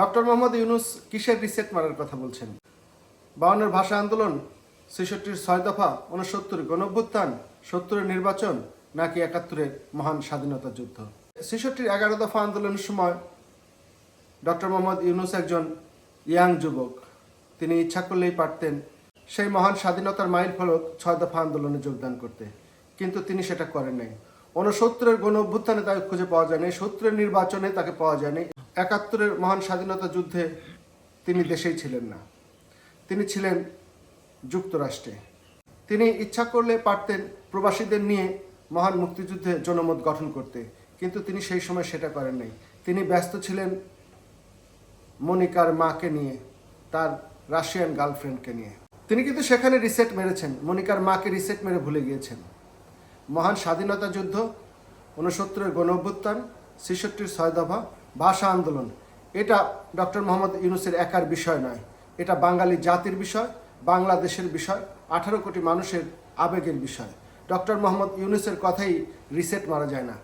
Doctor Mohammad Yunus কিসের reset মারার কথা বলছেন? বাউন্নের ভাষা আন্দোলন, ছেষট্টির ছয় দফা উনসত্তর গণভ্যুত্থান সত্তরের নির্বাচন, নাকি একাত্তরের মহান স্বাধীনতা যুদ্ধ? ছেষট্টির এগারো দফা আন্দোলনের সময় ডক্টর মোহাম্মদ ইউনুস একজন ইয়াং যুবক। তিনি ইচ্ছা করলেই পারতেন সেই মহান স্বাধীনতার মাইল ফলক ছয় দফা আন্দোলনে যোগদান করতে। কিন্তু তিনি সেটা করেন নাই। উনসত্তরের গণ অভ্যুত্থানে তাকে খুঁজে পাওয়া যায়নি, সত্তরের নির্বাচনে তাকে পাওয়া যায়নি। একাত্তরের মহান স্বাধীনতা যুদ্ধে তিনি দেশেই ছিলেন না। তিনি ছিলেন যুক্তরাষ্ট্রে। তিনি ইচ্ছা করলে পারতেন প্রবাসীদের নিয়ে মহান মুক্তিযুদ্ধে জনমত গঠন করতে, কিন্তু তিনি সেই সময় সেটা করেন নাই। তিনি ব্যস্ত ছিলেন মনিকার মাকে নিয়ে, তার রাশিয়ান গার্লফ্রেন্ডকে নিয়ে। তিনি কিন্তু সেখানে রিসেট মেরেছেন, মনিকার মাকে রিসেট মেরে ভুলে গিয়েছেন। মহান স্বাধীনতা যুদ্ধ, ঊনসত্তরের গণ অভ্যুত্থান ছেষট্টির ছয় দফা ভাষা আন্দোলন। এটা ডক্টর মোহাম্মদ ইউনুসের একার বিষয় নয়। এটা বাঙালি জাতির বিষয়, বাংলাদেশের বিষয়, আঠারো কোটি মানুষের আবেগের বিষয়। ডক্টর মোহাম্মদ ইউনুসের কথাই রিসেট মারা যায় না।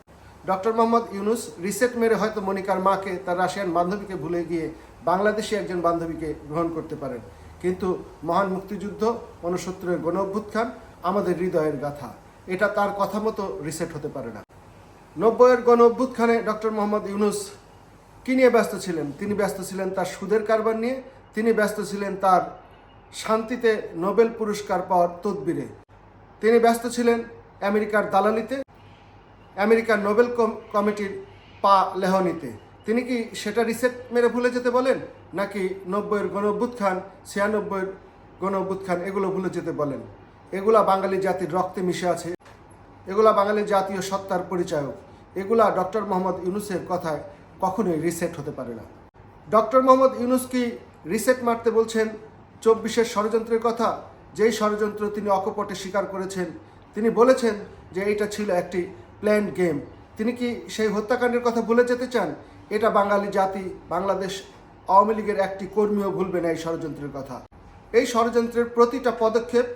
ডক্টর মোহাম্মদ ইউনুস রিসেট মেরে হয়তো মনিকার মাকে, তার রাশিয়ান বান্ধবীকে ভুলে গিয়ে বাংলাদেশি একজন বান্ধবীকে গ্রহণ করতে পারেন। কিন্তু মহান মুক্তিযুদ্ধ উনসত্তরের গণ অভ্যুত্থান আমাদের হৃদয়ের গাথা। এটা তার কথা মতো রিসেট হতে পারে না। নব্বইয়ের গণ অভ্যুত্থানে ডক্টর মোহাম্মদ ইউনুস কি নিয়ে ব্যস্ত ছিলেন? তিনি ব্যস্ত ছিলেন তার সুদের কারবার নিয়ে, তিনি ব্যস্ত ছিলেন তার শান্তিতে নোবেল পুরস্কার পাওয়ার তদবিরে। তিনি ব্যস্ত ছিলেন আমেরিকার দালালিতে, আমেরিকার নোবেল কমিটির পা লেহনিতে। তিনি কি সেটা রিসেট মেরে ভুলে যেতে বলেন? নাকি নব্বইয়ের গণ খান ছিয়ানব্বইয়ের গণ খান এগুলো ভুলে যেতে বলেন? এগুলা বাঙালি জাতির রক্তে মিশে আছে। এগুলা বাঙালি জাতীয় সত্তার পরিচায়ক। এগুলা ডক্টর মোহাম্মদ ইউনুসের কথায় কখনোই রিসেট হতে পারে না। ডক্টর মোহাম্মদ ইউনুস কি রিসেট মারতে বলছেন? চব্বিশের ষড়যন্ত্রের কথা, যেই ষড়যন্ত্র তিনি অকপটে স্বীকার করেছেন, তিনি বলেছেন যে এটা ছিল একটি প্ল্যান গেম তিনি কি সেই হত্যাকাণ্ডের কথা ভুলে যেতে চান? এটা বাঙালি জাতি, বাংলাদেশ, আওয়ামী লীগের একটি কর্মীও ভুলবে না এই ষড়যন্ত্রের কথা। এই ষড়যন্ত্রের প্রতিটা পদক্ষেপ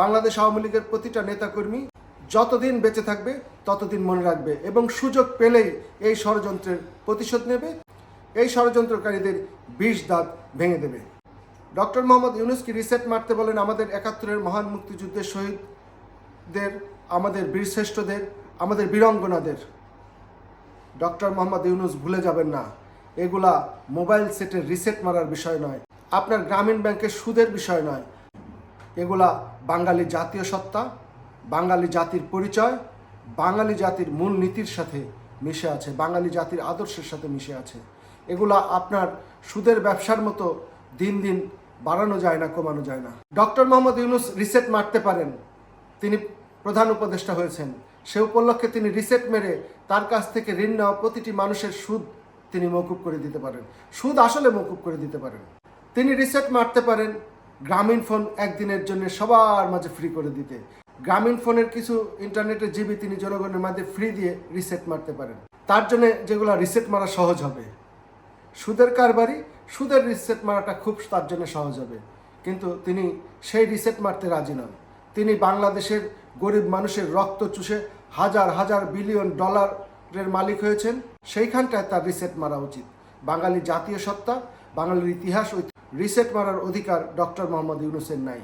বাংলাদেশ আওয়ামী লীগের প্রতিটা নেতাকর্মী যতদিন বেঁচে থাকবে, ততদিন মনে রাখবে এবং সুযোগ পেলেই এই ষড়যন্ত্রের প্রতিশোধ নেবে। এই ষড়যন্ত্রকারীদের বিষ দাঁত ভেঙে দেবে। ডক্টর মোহাম্মদ ইউনুসকে রিসেট মারতে বলেন আমাদের একাত্তরের মহান মুক্তিযুদ্ধের শহীদদের, আমাদের বীরশ্রেষ্ঠদের, আমাদের বীরঙ্গনাদের। ডক্টর মোহাম্মদ ইউনুস ভুলে যাবেন না। এগুলা মোবাইল সেটের রিসেট মারার বিষয় নয়। আপনার গ্রামীণ ব্যাংকের সুদের বিষয় নয়। এগুলা বাঙালি জাতীয় সত্তা। বাঙালি জাতির পরিচয়, বাঙালি জাতির মূল নীতির সাথে মিশে আছে, বাঙালি জাতির আদর্শের সাথে মিশে আছে। এগুলা আপনার সুদের ব্যবসার মতো দিন দিন বাড়ানো যায় না, কমানো যায় না। ডক্টর মোহাম্মদ ইউনুস রিসেট মারতে পারেন, তিনি প্রধান উপদেষ্টা হয়েছেন। সে উপলক্ষে তিনি রিসেট মেরে তার কাছ থেকে ঋণ নেওয়া প্রতিটি মানুষের সুদ তিনি মকুব করে দিতে পারেন। সুদ আসলে মকুব করে দিতে পারেন। তিনি রিসেট মারতে পারেন গ্রামীণ ফোন একদিনের জন্য সবার মাঝে ফ্রি করে দিতে। গ্রামীণ ফোনের কিছু ইন্টারনেটের জিবি তিনি জনগণের মাঝে ফ্রি দিয়ে রিসেট মারতে পারেন। তার জন্য যেগুলো রিসেট মারা সহজ হবে। সুদের কারবারি, সুদের রিসেট মারাটা খুব তার জন্য সহজ হবে। কিন্তু তিনি সেই রিসেট মারতে রাজি নন। তিনি বাংলাদেশের গরিব মানুষের রক্ত চুষে হাজার হাজার বিলিয়ন ডলারের মালিক হয়েছেন। সেইখানটায় তার রিসেট মারা উচিত। বাঙালি জাতীয় সত্তা, বাঙালির ইতিহাস রিসেট মারার অধিকার ডক্টর মোহাম্মদ ইউনুসের নাই।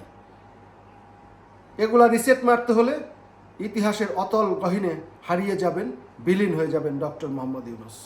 এগুলা রিসেট মারতে হলে ইতিহাসের অতল গহিনে হারিয়ে যাবেন, বিলীন হয়ে যাবেন ডক্টর মোহাম্মদ ইউনুস।